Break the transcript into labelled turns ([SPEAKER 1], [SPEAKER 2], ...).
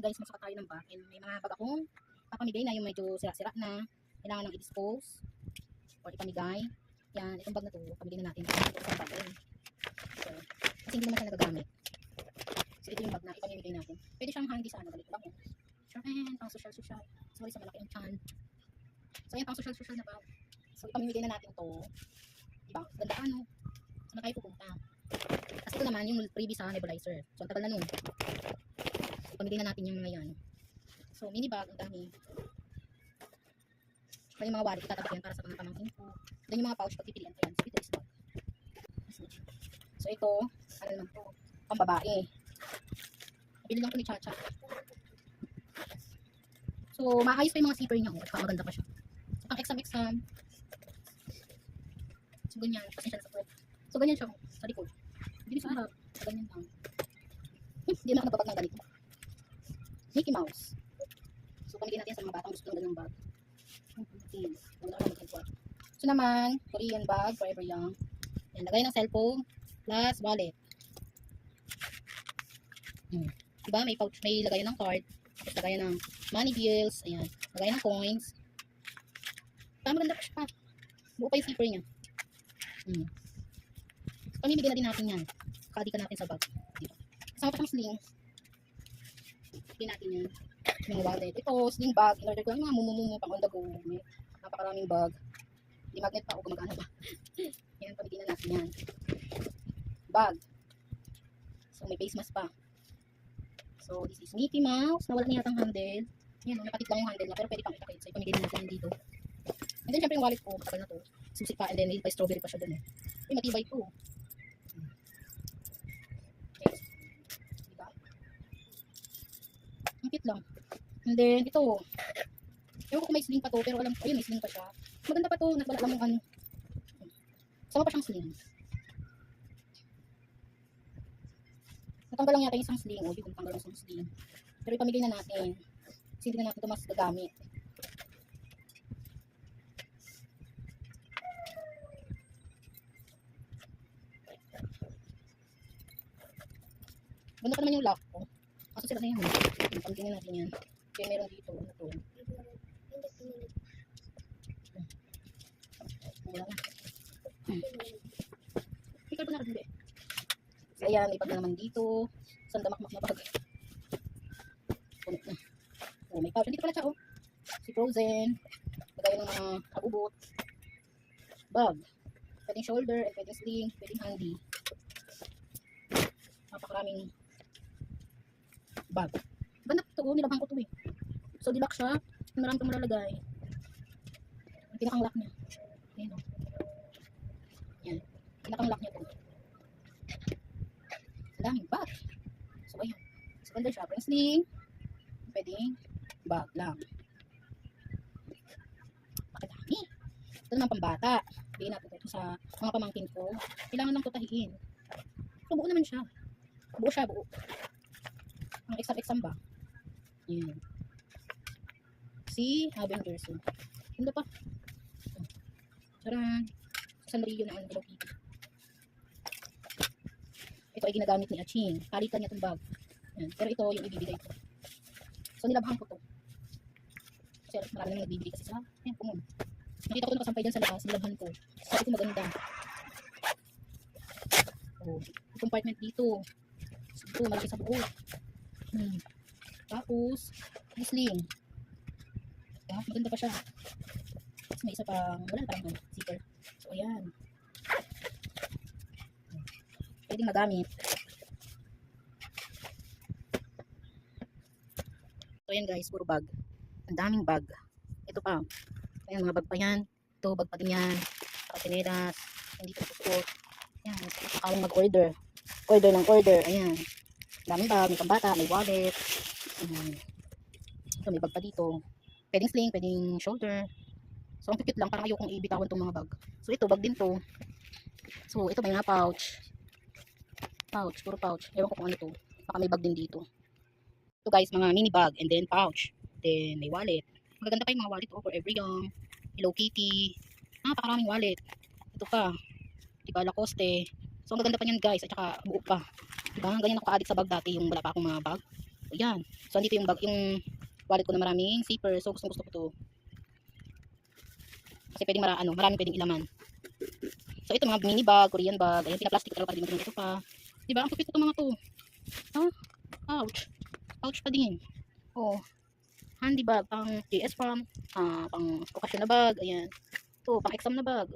[SPEAKER 1] guys, masukat tayo ng bag. And may mga bag akong papamigay na yung medyo sira-sira na. Kailangan nang i-dispose or ipamigay. Yan, itong bag na to, pamigay na natin. Bag. So, kasi hindi naman siya nagagamit. So, ito yung bag na ipamimigay natin. Pwede siyang handy sa ano, balik lang. Sure, and pang social-social. Sorry sa malaki ang chan. So, yan, pang social-social na bag. So, ipamimigay na natin to. Diba? Ganda ano. Saan na kayo pupunta? Kasi ito naman yung previous sa nebulizer. So, ang tagal na nun. Pamigay na natin yung mga yan. So, mini bag, ang dami. Tsaka yung mga wallet, itatabi yan para sa mga pamangkin ko. Then yung mga pouch, pagpipilian ko yan. So, ito is bag. So, ito, ano naman to? Pambabae. Nabili lang ko ni Chacha. So, maayos pa yung mga zipper niya. Oh. Saka maganda pa siya. So, pang exam-exam. So, ganyan. Pasensya na sa puwet. So, ganyan siya. oh, Sa likod. Hindi sa harap. So, ganyan lang. Hmm, Hindi na ako nagpapag ng ganito. Mickey Mouse. So, pamigay natin sa mga batang gusto ng bag. Okay. Ganda ka mag So, naman, Korean bag, forever young. Yan, lagay ng cellphone, plus wallet. Hmm. Diba? May pouch, may lagay ng card. Tapos lagay ng money bills. Ayan. Lagay ng coins. Tama maganda pa siya. Buo pa yung zipper niya. Hmm. So, pamimigay na din natin yan. Kadikan natin sa bag. Dito. Kasama pa siyang sling. Bigyan natin. Yung wallet. Ito, sling bag. In order ko yung mga mumumumu pang on the go. May napakaraming bag. Hindi magnet pa o gumagana ba. yan, pamigay na natin yan. Bag. So, may face mask pa. So, this is Mickey Mouse. Nawala niya yatang handle. Yan, napatit lang yung handle niya. Pero pwede pang itakit. So, ipamigay na natin yan dito. And then, syempre yung wallet ko. Kapal na to. Susi pa. And then, may pa strawberry pa siya dun eh. Ay, matibay to. Okay. Diba? Cute lang. And then, ito. Ewan ko kung may sling pa to. Pero alam ko, ayun, may sling pa siya. Maganda pa to. Nagwala lang ano. Sama pa siyang sling. Natanggal lang yata isang sling. O, yun, natanggal yung isang sling. Pero ipamigay na natin. Kasi hindi na natin ito mas gagamit. Ganda pa naman yung lock sila yan. Pamigay na natin yan. Kaya meron dito. Ano to? Wala na. Hmm. Ikaw pa na rin. So, ayan, ipag na naman dito. Saan damakmak na bag. Punit na. Oh, may pouch. Dito pala siya, oh. Si Frozen. Lagay ng mga abubot. Bag. Pwedeng shoulder, and pwedeng sling, pwedeng handy. Napakaraming bag. Ganda to, oh, nilabang ko to eh. So, dilak siya. Marami kang malalagay. Ang pinakang lock niya. Ayan, oh. Yan. Pinakang lock niya to. Ang daming bag. So, ayun. So, ganda siya. Pwedeng sling. Pwedeng bag lang. Pakadami. Ito naman pambata. Bigyan natin ito sa mga pamangkin ko. Kailangan lang tutahiin. So, buo naman siya. Buo siya, buo. Ang exam-exam ba? Yan. Si Avengers. oh. Ganda pa. Charan. Sa Sanrio na ano, Hello Kitty. Ito ay ginagamit ni Aching. Palitan niya itong bag. Yan. Pero ito yung ibibigay ko. So nilabhan ko to. Kasi marami nang nagbibigay kasi sa yan, kumon. Nakita ko na nakasampay dyan sa labas, nilabhan ko. Sabi ko maganda. Oh, compartment dito. Ito, malaki sa buo. Hmm. Tapos, may sling. Diba? Maganda pa siya. Tapos may isa pang, wala na parang zipper. So, ayan. Pwedeng magamit. So, ayan guys, puro bag. Ang daming bag. Ito pa. Ayan, mga bag pa yan. Ito, bag pa din yan. Kapineras. Hindi ko susuot. Ayan, akawang mag-order. Order ng order. Ayan. Daming bag. May pambata, may wallet. Ayan. So, may bag pa dito. Pwedeng sling, pwedeng shoulder. So, ang cute lang. Parang ayokong ibitawan tong mga bag. So, ito, bag din to. So, ito may mga pouch. Pouch, puro pouch. Ewan ko kung ano to. Baka may bag din dito. Ito guys, mga mini bag and then pouch. Then, may wallet. Magaganda pa yung mga wallet. Oh, forever young. Hello Kitty. Ah, napakaraming wallet. Ito pa. Diba, Lacoste. So, ang gaganda pa niyan guys. At saka, buo pa. Diba, ganyan ako ka-addict sa bag dati. Yung wala pa akong mga bag. Ayan. So, andito yung bag, yung wallet ko na maraming zipper. So, gusto gusto ko to. Kasi pwedeng mara, ano, maraming pwedeng ilaman. So, ito mga mini bag, Korean bag. Ayan, plastic pero para di mo ito pa. Diba? Ang cute ito mga to. Ha? Ouch. Ouch pa din. Oh. Handy bag, pang JS prom, ah, pang okasyon na bag, ayan. To, pang exam na bag.